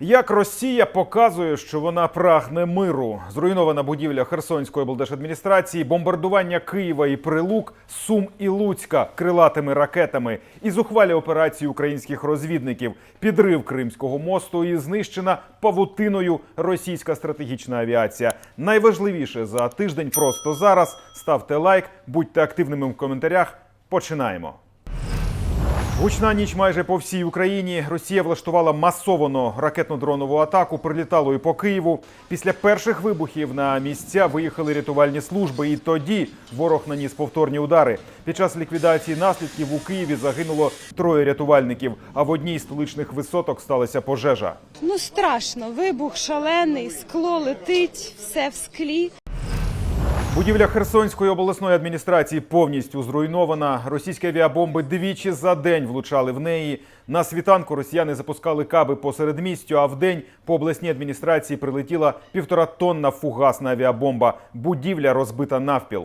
Як Росія показує, що вона прагне миру, зруйнована будівля Херсонської облдержадміністрації, бомбардування Києва і Прилук, Сум і Луцька крилатими ракетами і зухвалі операції українських розвідників, підрив Кримського мосту і знищена павутиною російська стратегічна авіація. Найважливіше за тиждень просто зараз. Ставте лайк, будьте активними в коментарях. Починаємо. Гучна ніч майже по всій Україні. Росія влаштувала масовану ракетно-дронову атаку. Прилітало і по Києву. Після перших вибухів на місця виїхали рятувальні служби. І тоді ворог наніс повторні удари. Під час ліквідації наслідків у Києві загинуло троє рятувальників. А в одній з столичних висоток сталася пожежа. Ну страшно, вибух шалений, скло летить, все в склі. Будівля Херсонської обласної адміністрації повністю зруйнована. Російські авіабомби двічі за день влучали в неї. На світанку росіяни запускали каби посеред містю, а в день по обласній адміністрації прилетіла півтора тонна фугасна авіабомба. Будівля розбита навпіл.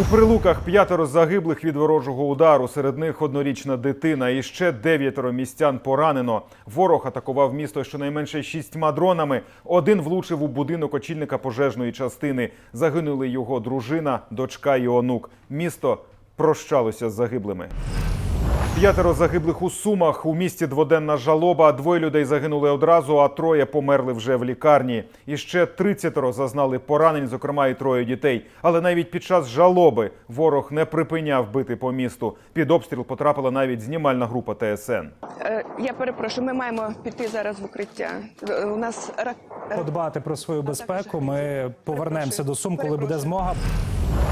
У прилуках п'ятеро загиблих від ворожого удару. Серед них однорічна дитина. І ще дев'ятеро містян поранено. Ворог атакував місто щонайменше шістьма дронами. Один влучив у будинок очільника пожежної частини. Загинули його дружина, дочка і онук. Місто прощалося з загиблими. П'ятеро загиблих у Сумах. У місті дводенна жалоба. Двоє людей загинули одразу, а троє померли вже в лікарні. І ще тридцятеро зазнали поранень, зокрема і троє дітей. Але навіть під час жалоби ворог не припиняв бити по місту. Під обстріл потрапила навіть знімальна група ТСН. Е, Я перепрошую, ми маємо піти зараз в укриття. Е, У нас подбати про свою безпеку. Ми повернемося до Сум, коли буде змога.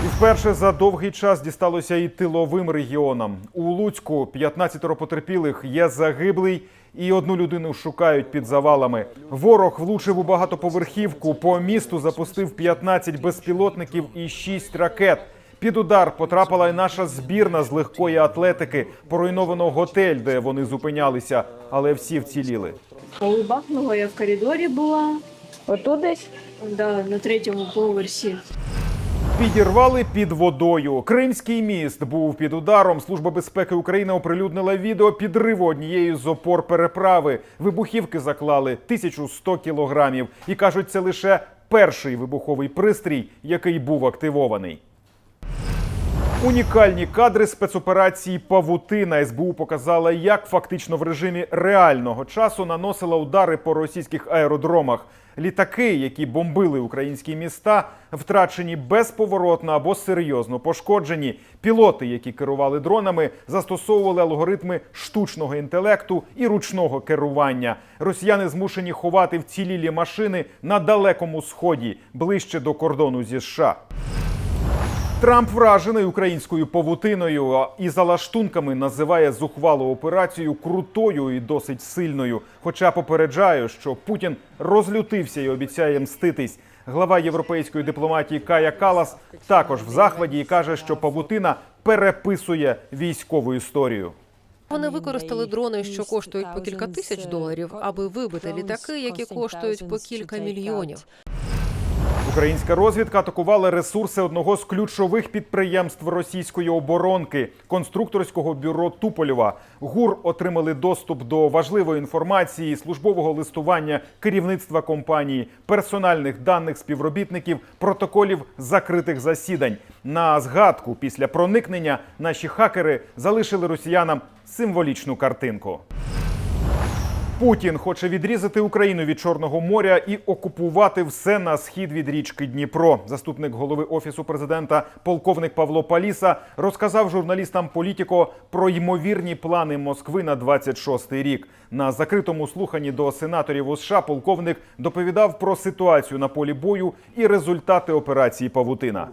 І вперше за довгий час дісталося і тиловим регіонам. У Луцьку 15 потерпілих є загиблий. І одну людину шукають під завалами. Ворог влучив у багатоповерхівку. По місту запустив 15 безпілотників і 6 ракет. Під удар потрапила й наша збірна з легкої атлетики. Поруйновано готель, де вони зупинялися, але всі вціліли. Коли бахнуло, я в коридорі була. Отут десь? Да, на третьому поверсі. Підірвали під водою. Кримський міст був під ударом. Служба безпеки України оприлюднила відео підриву однієї з опор переправи. Вибухівки заклали 1100 кілограмів. І кажуть, це лише перший вибуховий пристрій, який був активований. Унікальні кадри спецоперації Павутина СБУ показала, як фактично в режимі реального часу наносила удари по російських аеродромах. Літаки, які бомбили українські міста, втрачені безповоротно або серйозно пошкоджені. Пілоти, які керували дронами, застосовували алгоритми штучного інтелекту і ручного керування. Росіяни змушені ховати вцілілі машини на далекому сході, ближче до кордону зі США. Трамп вражений українською павутиною і за лаштунками називає зухвалу операцію крутою і досить сильною. Хоча попереджає, що Путін розлютився і обіцяє мститись. Глава європейської дипломатії Кая Калас також в захваті і каже, що павутина переписує військову історію. Вони використали дрони, що коштують по кілька тисяч доларів, аби вибити літаки, які коштують по кілька мільйонів. Українська розвідка атакувала ресурси одного з ключових підприємств російської оборонки конструкторського бюро Тупольова. ГУР отримали доступ до важливої інформації, службового листування керівництва компанії, персональних даних співробітників, протоколів закритих засідань. На згадку після проникнення наші хакери залишили росіянам символічну картинку. Путін хоче відрізати Україну від Чорного моря і окупувати все на схід від річки Дніпро. Заступник голови офісу президента, полковник Павло Паліса, розказав журналістам Політіко про ймовірні плани Москви на 26-й рік. На закритому слуханні до сенаторів у США полковник доповідав про ситуацію на полі бою і результати операції Павутина.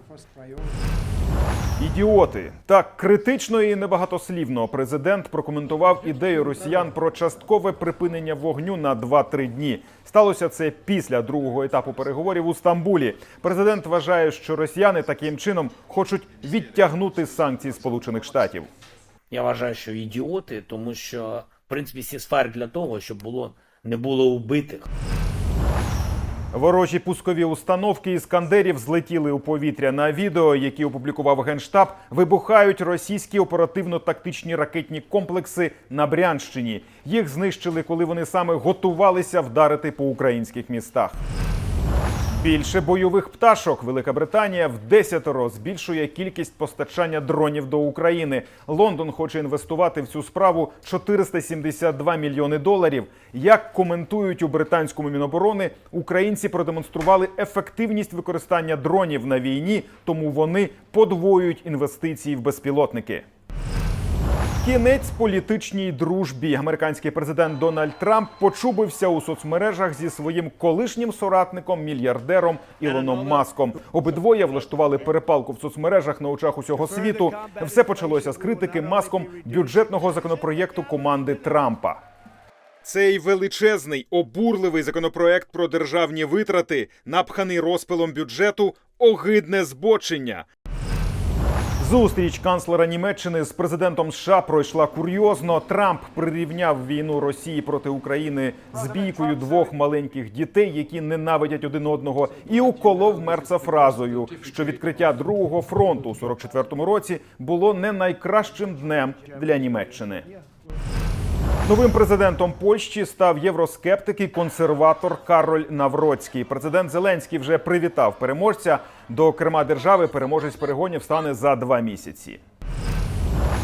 Ідіоти так критично і небагатослівно президент прокоментував ідею росіян про часткове припинення вогню на 2-3 дні. Сталося це після другого етапу переговорів у Стамбулі. Президент вважає, що росіяни таким чином хочуть відтягнути санкції Сполучених Штатів. Я вважаю, що ідіоти, тому що в принципі сісфайр для того, щоб було не було убитих. Ворожі пускові установки іскандерів злетіли у повітря. На відео, які опублікував генштаб, вибухають російські оперативно-тактичні ракетні комплекси на Брянщині. Їх знищили, коли вони саме готувалися вдарити по українських містах. Більше бойових пташок. Велика Британія в десятеро збільшує кількість постачання дронів до України. Лондон хоче інвестувати в цю справу 472 мільйони доларів. Як коментують у британському міноборони, українці продемонстрували ефективність використання дронів на війні, тому вони подвоюють інвестиції в безпілотники. Кінець політичній дружбі. Американський президент Дональд Трамп почубився у соцмережах зі своїм колишнім соратником, мільярдером Ілоном Маском. Обидвоє влаштували перепалку в соцмережах на очах усього світу. Все почалося з критики маском бюджетного законопроєкту команди Трампа. Цей величезний обурливий законопроект про державні витрати, напханий розпилом бюджету, огидне збочення. Зустріч канцлера Німеччини з президентом США пройшла курйозно. Трамп прирівняв війну Росії проти України з бійкою двох маленьких дітей, які ненавидять один одного, і уколов мерца фразою, що відкриття другого фронту у 44-му році було не найкращим днем для Німеччини. Новим президентом Польщі став євроскептик і консерватор Кароль Навроцький. Президент Зеленський вже привітав переможця. До керма держави переможець перегонів стане за два місяці.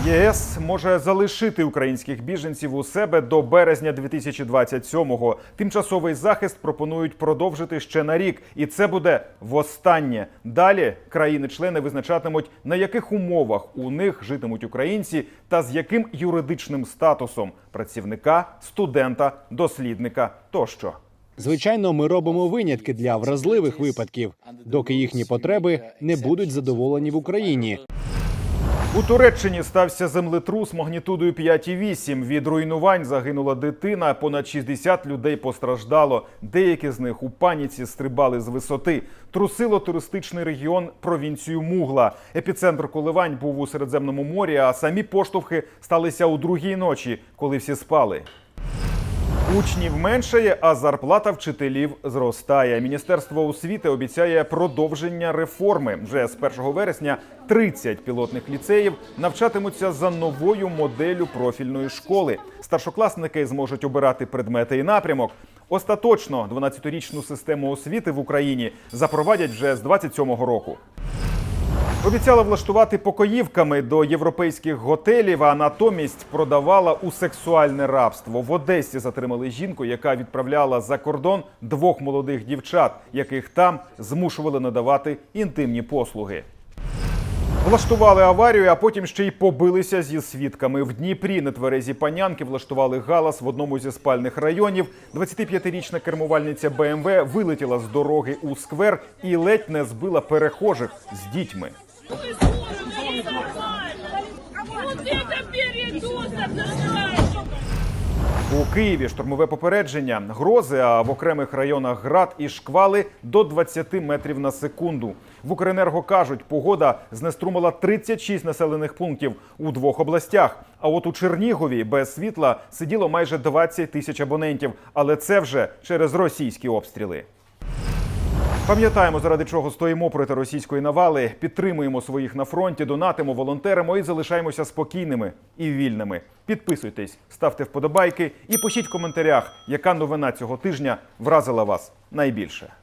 ЄС може залишити українських біженців у себе до березня 2027-го. Тимчасовий захист пропонують продовжити ще на рік, і це буде востаннє. Далі країни-члени визначатимуть на яких умовах у них житимуть українці та з яким юридичним статусом працівника, студента, дослідника тощо. Звичайно, ми робимо винятки для вразливих випадків, доки їхні потреби не будуть задоволені в Україні. У Туреччині стався землетрус магнітудою 5,8. Від руйнувань загинула дитина. Понад 60 людей постраждало. Деякі з них у паніці стрибали з висоти. Трусило туристичний регіон провінцію Мугла. Епіцентр коливань був у Середземному морі, а самі поштовхи сталися у другій ночі, коли всі спали. Учнів меншає, а зарплата вчителів зростає. Міністерство освіти обіцяє продовження реформи. Вже з 1 вересня 30 пілотних ліцеїв навчатимуться за новою моделлю профільної школи. Старшокласники зможуть обирати предмети і напрямок. Остаточно 12-річну систему освіти в Україні запровадять вже з 27-го року. Обіцяла влаштувати покоївками до європейських готелів, а натомість продавала у сексуальне рабство. В Одесі затримали жінку, яка відправляла за кордон двох молодих дівчат, яких там змушували надавати інтимні послуги. Влаштували аварію, а потім ще й побилися зі свідками. В Дніпрі нетверезі панянки влаштували галас в одному зі спальних районів. 25-річна кермувальниця БМВ вилетіла з дороги у сквер і ледь не збила перехожих з дітьми. У Києві штурмове попередження, грози, а в окремих районах град і шквали до 20 метрів на секунду. В Укренерго кажуть, погода знеструмила 36 населених пунктів у двох областях. А от у Чернігові без світла сиділо майже 20 тисяч абонентів. Але це вже через російські обстріли. Пам'ятаємо, заради чого стоїмо проти російської навали, підтримуємо своїх на фронті, донатимо, волонтеримо і залишаємося спокійними і вільними. Підписуйтесь, ставте вподобайки і пишіть в коментарях, яка новина цього тижня вразила вас найбільше.